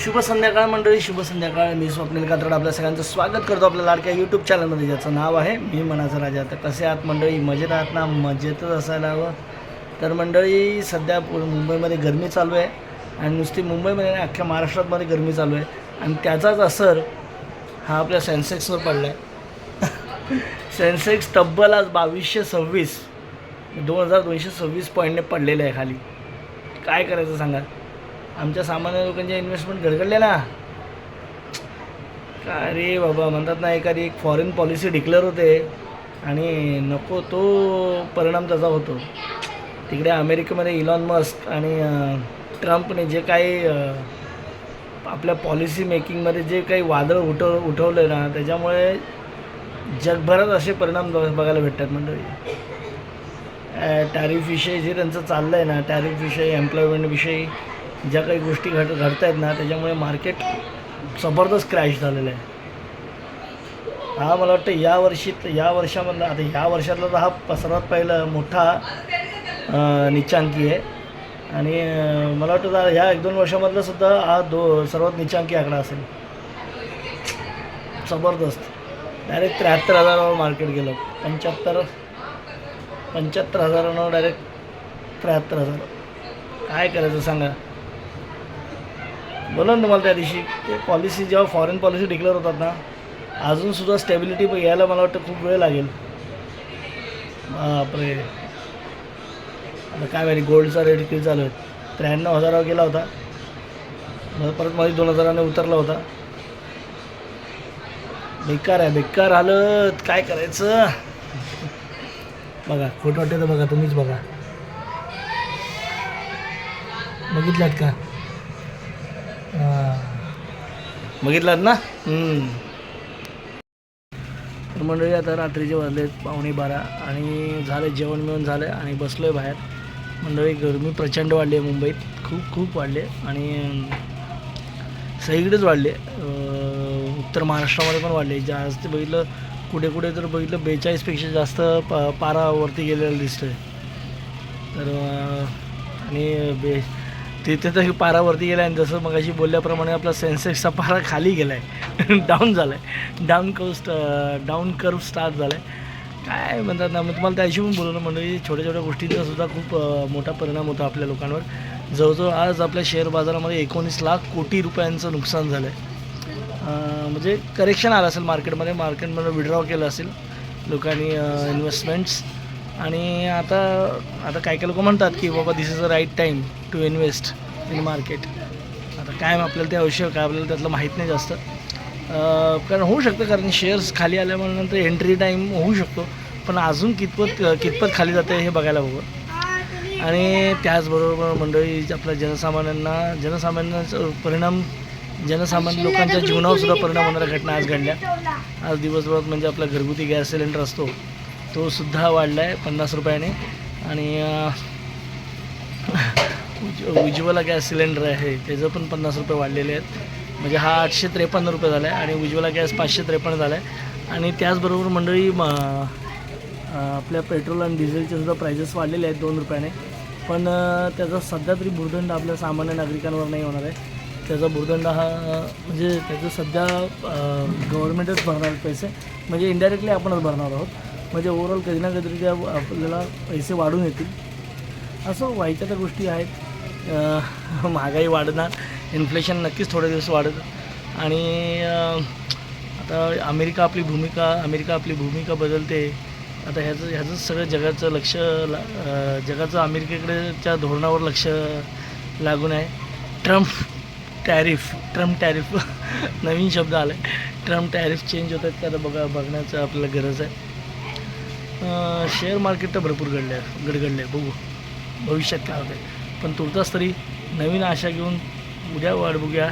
शुभ संध्याकाळ मंडळी शुभ संध्याकाळ मी स्वप्नील कात्रड आपल्या सगळ्यांचं स्वागत करतो आपल्या लाडक्या यूट्यूब चॅनलमध्ये ज्याचं नाव आहे मी मनाचा राजा. तर कसे आहात मंडळी? मजेत आहात ना? मजेतच असायला हवं. तर मंडळी सध्या मुंबईमध्ये गरमी चालू आहे आणि नुसती मुंबईमध्ये नाही अख्ख्या महाराष्ट्रातमध्ये गरमी चालू आहे. आणि त्याचाच असर हा आपल्या सेन्सेक्सवर पडला आहे सेन्सेक्स तब्बल आज बावीसशे सव्वीस दोन हजार दोनशे सव्वीस पॉईंटने पडलेलं आहे खाली. काय करायचं सांगा? आमच्या सामान्य लोकांच्या इन्व्हेस्टमेंट गडगडल्या ना का रे बाबा म्हणतात ना एखादी एक फॉरेन पॉलिसी डिक्लेअर होते आणि नको तो परिणाम त्याचा होतो. तिकडे अमेरिकेमध्ये इलॉन मस्क आणि ट्रम्पने जे काही आपल्या पॉलिसी मेकिंगमध्ये जे काही वादळ उठव उठवलं ना त्याच्यामुळे जगभरात असे परिणाम बघायला भेटतात मंडळी. टॅरिफविषयी जे त्यांचं चाललं आहे ना टॅरिफविषयी एम्प्लॉयमेंटविषयी ज्या काही गोष्टी घड घडत आहेत ना त्याच्यामुळे मार्केट जबरदस्त क्रॅश झालेलं आहे. हा मला वाटतं या वर्षी या वर्षामधला आता ह्या वर्षातला तर हा सर्वात पहिला मोठा निचांकी निच्चांकी आहे. आणि मला वाटतं ह्या एक दोन वर्षामधला सुद्धा हा दो सर्वात निच्चांकी आकडा असेल. जबरदस्त. डायरेक्ट त्र्याहत्तर हजारावर मार्केट गेलं. पंच्याहत्तर पंच्याहत्तर हजारावर डायरेक्ट त्र्याहत्तर हजार. काय करायचं सांगा? बोला ना तुम्हाला त्या दिवशी. ते पॉलिसी जेव्हा फॉरेन पॉलिसी डिक्लेअर होतात ना अजूनसुद्धा स्टेबिलिटी यायला मला वाटतं खूप वेळ लागेल. बापरे. आता काय माहिती गोल्डचा रेट किती चालू आहे? त्र्याण्णव हजारावर गेला होता. मग परत मध्ये दोन हजाराने उतरला होता. बेकार आहे बेकार आलं काय करायचं? बघा खोटं वाटतं तर बघा तुम्हीच बघा. बघितलात का हां बघितलात ना? तर मंडळी आता रात्रीचे वाजले पावणे बारा आणि झालं जेवण मिळून झालं आणि बसलो आहे बाहेर. मंडळी गरमी प्रचंड वाढली आहे मुंबईत. खूप खूप वाढली आहे आणि सगळीकडेच वाढले उत्तर महाराष्ट्रामध्ये पण वाढले जास्त बघितलं कुठे कुठे तर बघितलं बेचाळीसपेक्षा जास्त प पारावरती गेलेलं दिसतं आहे तर आणि बे तिथे तर पारावरती गेला आणि जसं मगाशी बोलल्याप्रमाणे आपला सेन्सेक्सचा पारा खाली गेला आहे डाऊन झाला आहे डाऊन कर्व स्ट डाऊन कर्व स्टार्ट झाला आहे काय म्हणतात ना मग तुम्हाला त्या हिशोबून बोलवलं म्हणजे छोट्या छोट्या गोष्टींचा सुद्धा खूप मोठा परिणाम होता आपल्या लोकांवर. जवळजवळ आज आपल्या शेअर बाजारामध्ये एकोणीस लाख कोटी रुपयांचं नुकसान झालं आहे म्हणजे करेक्शन आलं असेल मार्केटमध्ये मार्केटमध्ये विड्रॉ केलं असेल लोकांनी इन्व्हेस्टमेंट्स आणि आता आता काही काही लोक म्हणतात की बाबा this is a right time to invest in market आता काय आपल्याला ते आवश्यक आहे आपल्याला त्यातलं माहीत नाही जास्त. कारण होऊ शकतं कारण शेअर्स खाली आल्यामुळे नंतर एंट्री टाईम होऊ शकतो. पण अजून कितपत कितपत खाली जाते हे बघायला हवं आणि त्याचबरोबर मंडळी आपल्या जनसामान्यांना जनसामान्यांचा परिणाम जनसामान्य लोकांच्या जीवनावर सुद्धा परिणाम होणाऱ्या घटना आज घडल्या. आज दिवसभरात म्हणजे आपला घरगुती गॅस सिलेंडर असतो तो सुद्धा वाढला आहे पन्नास रुपयाने. आणि उज उज्ज्वला गॅस सिलेंडर आहे त्याचं पण पन्नास रुपये वाढलेले आहेत. म्हणजे हा आठशे त्रेपन्न रुपये झाला आहे आणि उज्ज्वला गॅस पाचशे त्रेपन्न झाला आहे आणि त्याचबरोबर मंडळी आपल्या पेट्रोल आणि डिझेलचे सुद्धा प्राइजेस वाढलेले आहेत दोन रुपयाने. पण त्याचा सध्या तरी भूर्दंड आपल्या सामान्य नागरिकांवर नाही होणार आहे. त्याचा भूर्दंड हा म्हणजे त्याचं सध्या गव्हर्नमेंटच भरणार पैसे. म्हणजे इनडायरेक्टली आपणच भरणार आहोत. म्हणजे ओव्हरऑल कधी ना कधीतरी त्या आपल्याला पैसे वाढून येतील. असं व्हायच्या त्या गोष्टी आहेत. महागाई वाढणार इन्फ्लेशन नक्कीच थोडे दिवस वाढत आणि आता अमेरिका आपली भूमिका अमेरिका आपली भूमिका बदलते. आता ह्याचं ह्याचं सगळं जगाचं लक्ष ला जगाचं अमेरिकेकडेच्या धोरणावर लक्ष लागून आहे. ट्रम्प टॅरिफ ट्रम्प टॅरिफ नवीन शब्द आला आहे ट्रम्प टॅरिफ चेंज होत आहेत का बघा बघण्याचं आपल्याला गरज आहे. शेअर मार्केट तर भरपूर घडले आहे गडगडलं आहे बघू भविष्यात काय होतं आहे पण तुर्तास तरी नवीन आशा घेऊन उद्या वाट बघूया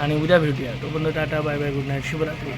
आणि उद्या भेटूया. तोपर्यंत tata bye bye good night शुभरात्री.